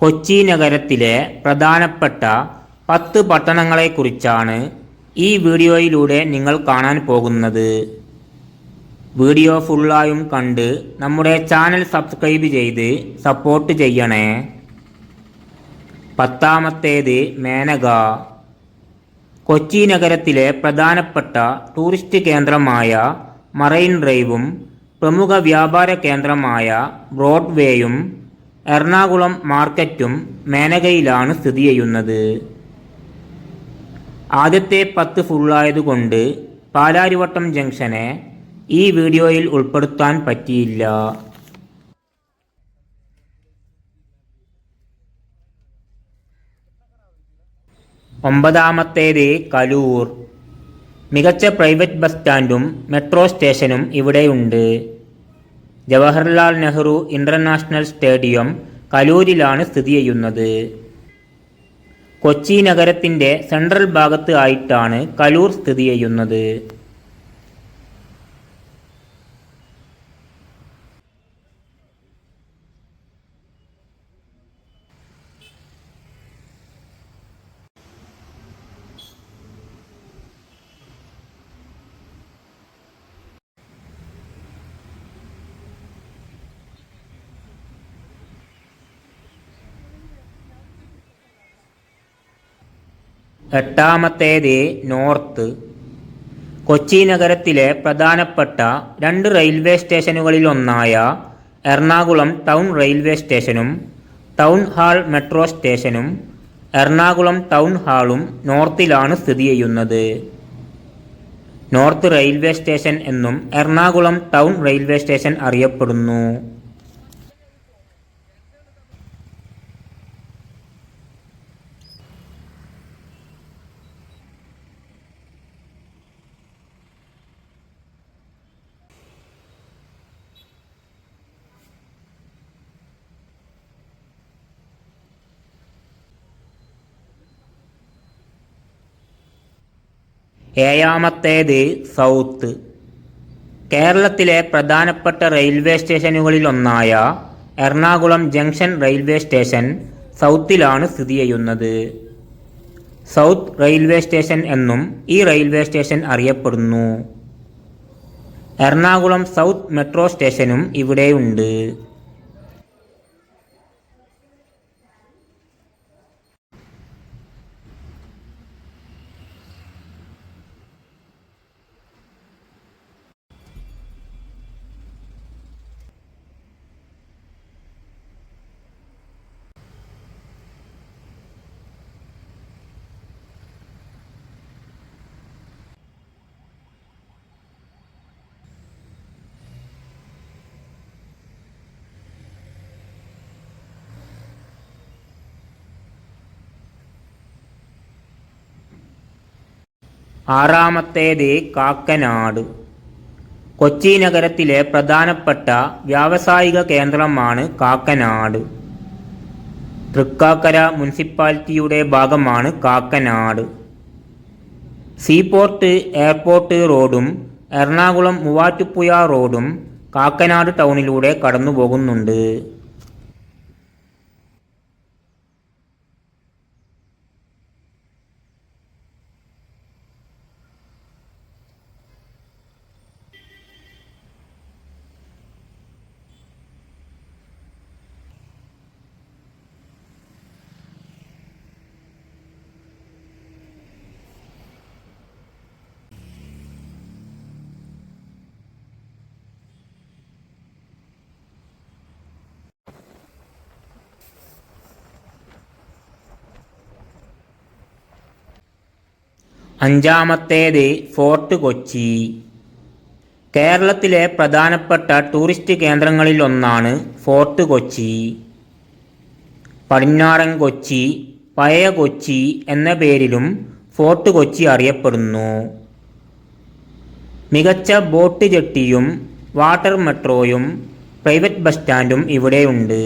കൊച്ചി നഗരത്തിലെ പ്രധാനപ്പെട്ട പത്ത് പട്ടണങ്ങളെക്കുറിച്ചാണ് ഈ വീഡിയോയിലൂടെ നിങ്ങൾ കാണാൻ പോകുന്നത്. വീഡിയോ ഫുള്ളായും കണ്ട് നമ്മുടെ ചാനൽ സബ്സ്ക്രൈബ് ചെയ്ത് സപ്പോർട്ട് ചെയ്യണേ. പത്താമത്തേത് മേനക. കൊച്ചി നഗരത്തിലെ പ്രധാനപ്പെട്ട ടൂറിസ്റ്റ് കേന്ദ്രമായ മറൈൻ ഡ്രൈവും പ്രമുഖ വ്യാപാര കേന്ദ്രമായ ബ്രോഡ്വേയും എറണാകുളം മാർക്കറ്റും മേനകയിലാണ് സ്ഥിതി ചെയ്യുന്നത്. ആദ്യത്തെ പത്ത് ഫുള്ളായതുകൊണ്ട് പാലാരിവട്ടം ജംഗ്ഷനെ ഈ വീഡിയോയിൽ ഉൾപ്പെടുത്താൻ പറ്റിയില്ല. ഒമ്പതാമത്തേത് കലൂർ. മികച്ച പ്രൈവറ്റ് ബസ് സ്റ്റാൻഡും മെട്രോ സ്റ്റേഷനും ഇവിടെയുണ്ട്. ജവഹർലാൽ നെഹ്റു ഇന്റർനാഷണൽ സ്റ്റേഡിയം കലൂരിലാണ് സ്ഥിതി ചെയ്യുന്നത്. കൊച്ചി നഗരത്തിന്റെ സെൻട്രൽ ഭാഗത്ത് ആയിട്ടാണ് കലൂർ സ്ഥിതി ചെയ്യുന്നത്. എട്ടാമത്തേത് നോർത്ത്. കൊച്ചി നഗരത്തിലെ പ്രധാനപ്പെട്ട രണ്ട് റെയിൽവേ സ്റ്റേഷനുകളിലൊന്നായ എറണാകുളം ടൗൺ റെയിൽവേ സ്റ്റേഷനും ടൗൺ ഹാൾ മെട്രോ സ്റ്റേഷനും എറണാകുളം ടൗൺ ഹാളും നോർത്തിലാണ് സ്ഥിതി ചെയ്യുന്നത്. നോർത്ത് റെയിൽവേ സ്റ്റേഷൻ എന്നും എറണാകുളം ടൗൺ റെയിൽവേ സ്റ്റേഷൻ അറിയപ്പെടുന്നു. ഏഴാമത്തേത് സൗത്ത്. കേരളത്തിലെ പ്രധാനപ്പെട്ട റെയിൽവേ സ്റ്റേഷനുകളിലൊന്നായ എറണാകുളം ജംഗ്ഷൻ റെയിൽവേ സ്റ്റേഷൻ സൗത്തിലാണ് സ്ഥിതി ചെയ്യുന്നത്. സൗത്ത് റെയിൽവേ സ്റ്റേഷൻ എന്നും ഈ റെയിൽവേ സ്റ്റേഷൻ അറിയപ്പെടുന്നു. എറണാകുളം സൗത്ത് മെട്രോ സ്റ്റേഷനും ഇവിടെയുണ്ട്. ആറാമത്തേത് കാക്കനാട്. കൊച്ചി നഗരത്തിലെ പ്രധാനപ്പെട്ട വ്യാവസായിക കേന്ദ്രമാണ് കാക്കനാട്. തൃക്കാക്കര മുനിസിപ്പാലിറ്റിയുടെ ഭാഗമാണ് കാക്കനാട്. സീപോർട്ട് എയർപോർട്ട് റോഡും എറണാകുളം മൂവാറ്റുപുഴ റോഡും കാക്കനാട് ടൗണിലൂടെ കടന്നു പോകുന്നുണ്ട് അഞ്ചാമത്തേത് ഫോർട്ട് കൊച്ചി. കേരളത്തിലെ പ്രധാനപ്പെട്ട ടൂറിസ്റ്റ് കേന്ദ്രങ്ങളിലൊന്നാണ് ഫോർട്ട് കൊച്ചി. പടിഞ്ഞാറൻ കൊച്ചി പഴയ കൊച്ചി എന്ന പേരിലും ഫോർട്ട് കൊച്ചി അറിയപ്പെടുന്നു. മികച്ച ബോട്ട് ജെട്ടിയും വാട്ടർ മെട്രോയും പ്രൈവറ്റ് ബസ് സ്റ്റാൻഡും ഇവിടെയുണ്ട്.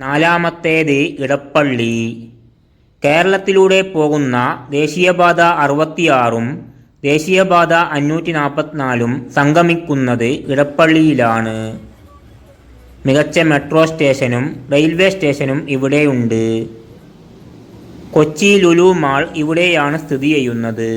നാലാമത്തേത് ഇടപ്പള്ളി. കേരളത്തിലൂടെ പോകുന്ന ദേശീയപാത അറുപത്തിയാറും ദേശീയപാത അഞ്ഞൂറ്റി നാൽപ്പത്തിനാലും സംഗമിക്കുന്നത് ഇടപ്പള്ളിയിലാണ്. മികച്ച മെട്രോ സ്റ്റേഷനും റെയിൽവേ സ്റ്റേഷനും ഇവിടെയുണ്ട്. കൊച്ചി ലുലു മാൾ ഇവിടെയാണ് സ്ഥിതി ചെയ്യുന്നത്.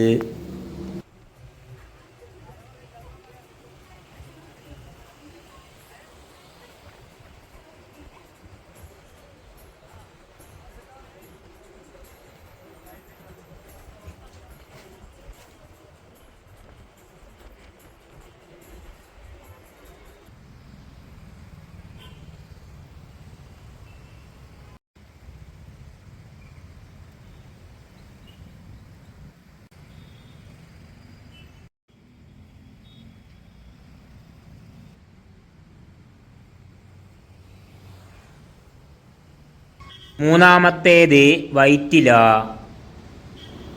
മൂന്നാമത്തേത് വൈറ്റില.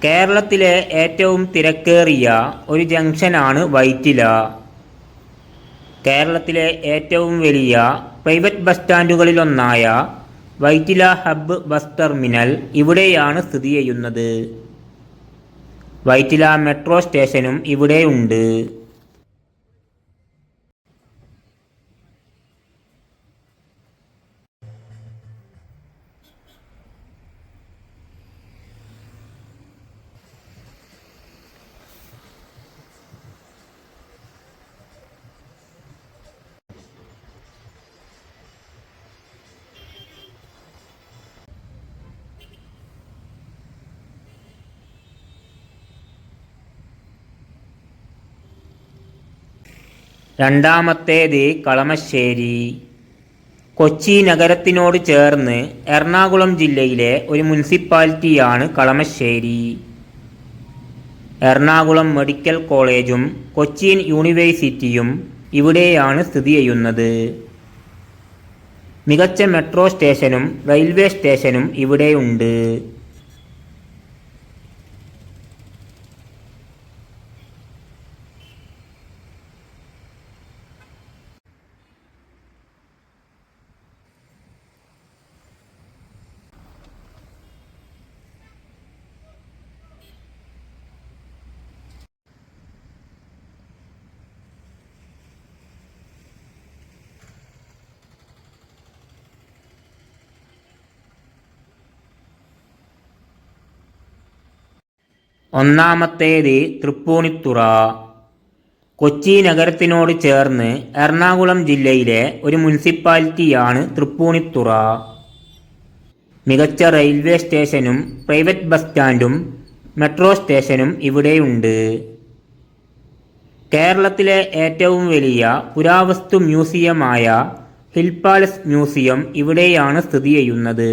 കേരളത്തിലെ ഏറ്റവും തിരക്കേറിയ ഒരു ജംഗ്ഷനാണ് വൈറ്റില. കേരളത്തിലെ ഏറ്റവും വലിയ പ്രൈവറ്റ് ബസ് സ്റ്റാൻഡുകളിലൊന്നായ വൈറ്റില ഹബ്ബ് ബസ് ടെർമിനൽ ഇവിടെയാണ് സ്ഥിതി ചെയ്യുന്നത്. വൈറ്റില മെട്രോ സ്റ്റേഷനും ഇവിടെയുണ്ട് രണ്ടാമത്തേത് കളമശ്ശേരി. കൊച്ചി നഗരത്തിനോട് ചേർന്ന് എറണാകുളം ജില്ലയിലെ ഒരു മുനിസിപ്പാലിറ്റിയാണ് കളമശ്ശേരി. എറണാകുളം മെഡിക്കൽ കോളേജും കൊച്ചിൻ യൂണിവേഴ്സിറ്റിയും ഇവിടെയാണ് സ്ഥിതി ചെയ്യുന്നത്. മികച്ച മെട്രോ സ്റ്റേഷനും റെയിൽവേ സ്റ്റേഷനും ഇവിടെയുണ്ട്. ഒന്നാമത്തേത് തൃപ്പൂണിത്തുറ. കൊച്ചി നഗരത്തിനോട് ചേർന്ന് എറണാകുളം ജില്ലയിലെ ഒരു മുനിസിപ്പാലിറ്റിയാണ് തൃപ്പൂണിത്തുറ. മികച്ച റെയിൽവേ സ്റ്റേഷനും പ്രൈവറ്റ് ബസ് സ്റ്റാൻഡും മെട്രോ സ്റ്റേഷനും ഇവിടെയുണ്ട്. കേരളത്തിലെ ഏറ്റവും വലിയ പുരാവസ്തു മ്യൂസിയമായ ഹിൽ പാലസ് മ്യൂസിയം ഇവിടെയാണ് സ്ഥിതി ചെയ്യുന്നത്.